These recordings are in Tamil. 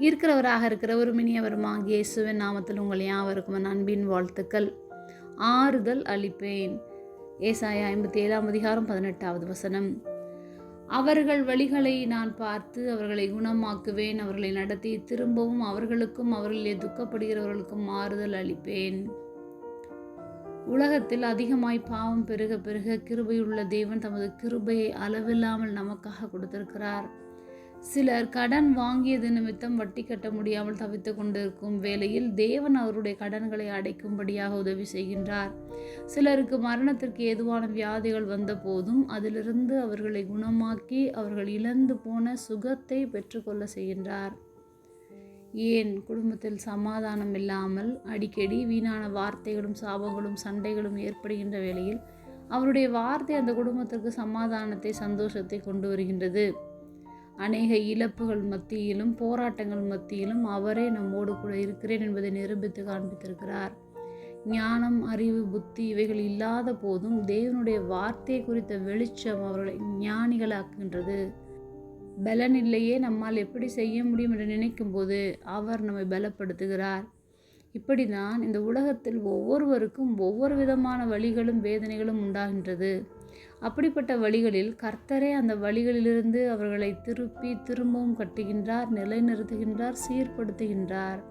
இருக்கிறவராக இருக்கிறவரும் இனியவருமாகிய இயேசுவின் நாமத்தில் உங்கள் யாவருக்கும் அன்பின் வாழ்த்துக்கள். ஆறுதல் அளிப்பேன். ஏசாயா ஐம்பத்தி ஏழாம் அதிகாரம் பதினெட்டாவது வசனம். அவர்கள் வழிகளை நான் பார்த்து அவர்களை குணமாக்குவேன். அவர்களை நடத்தி திரும்பவும் அவர்களுக்கும் அவர்களிலே துக்கப்படுகிறவர்களுக்கும் ஆறுதல் அளிப்பேன். உலகத்தில் அதிகமாய் பாவம் பெருக பெருக கிருபையுள்ள தேவன் தமது கிருபையை அளவில்லாமல் நமக்காக கொடுத்திருக்கிறார். சிலர் கடன் வாங்கியது நிமித்தம் வட்டி கட்ட முடியாமல் தவித்து கொண்டிருக்கும் வேளையில் தேவன் அவருடைய கடன்களை அடைக்கும்படியாக உதவி செய்கின்றார். சிலருக்கு மரணத்திற்கு ஏதுவான வியாதிகள் வந்த போதும் அதிலிருந்து அவர்களை குணமாக்கி அவர்கள் இழந்து போன சுகத்தை பெற்றுக்கொள்ள செய்கின்றார். ஏன்? குடும்பத்தில் சமாதானம் இல்லாமல் அடிக்கடி வீணான வார்த்தைகளும் சாபங்களும் சண்டைகளும் ஏற்படுகின்ற வேளையில் அவருடைய வார்த்தை அந்த குடும்பத்திற்கு சமாதானத்தை சந்தோஷத்தை கொண்டு வருகின்றது. அநேக இழப்புகள் மத்தியிலும் போராட்டங்கள் மத்தியிலும் அவரே நம்மோடு கூட இருக்கிறேன் என்பதை நிரூபித்து காண்பித்திருக்கிறார். ஞானம் அறிவு புத்தி இவைகள் இல்லாத போதும் தேவனுடைய வார்த்தை குறித்த வெளிச்சம் அவர்களை ஞானிகளாக்குகின்றது. பலன் இல்லையே நம்மால் எப்படி செய்ய முடியும் என்று நினைக்கும் போது அவர் நம்மை பலப்படுத்துகிறார். இப்படி தான் இந்த உலகத்தில் ஒவ்வொருவருக்கும் ஒவ்வொரு விதமான வழிகளும் வேதனைகளும் உண்டாகின்றது. அப்படிப்பட்ட வழிகளில் கர்த்தரே அந்த வழிகளிலிருந்து அவர்களை திருப்பி திரும்பவும் கட்டுகின்றார் நிலைநிறுத்துகின்றார் சீர்படுத்துகின்றார்.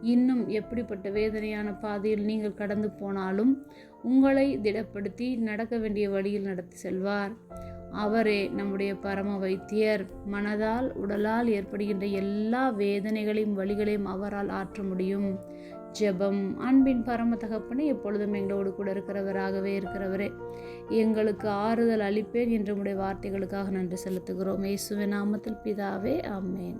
இன்னும் எப்படிப்பட்ட வேதனையான பாதையில் நீங்கள் கடந்து போனாலும் உங்களை திடப்படுத்தி நடக்க வேண்டிய வழியில் நடத்தி செல்வார். அவரே நம்முடைய பரம வைத்தியர். மனதால் உடலால் ஏற்படுகின்ற எல்லா வேதனைகளையும் வழிகளையும் அவரால் ஆற்ற முடியும். ஜெபம் அன்பின் பரம தகப்பனை எப்பொழுதும் எங்களோடு கூட இருக்கிறவராகவே இருக்கிறவரே. எங்களுக்கு ஆறுதல் அளிப்பேன் என்ற உடைய வார்த்தைகளுக்காக நன்றி செலுத்துகிறோம். இயேசுவின் நாமத்தில் பிதாவே ஆமேன்.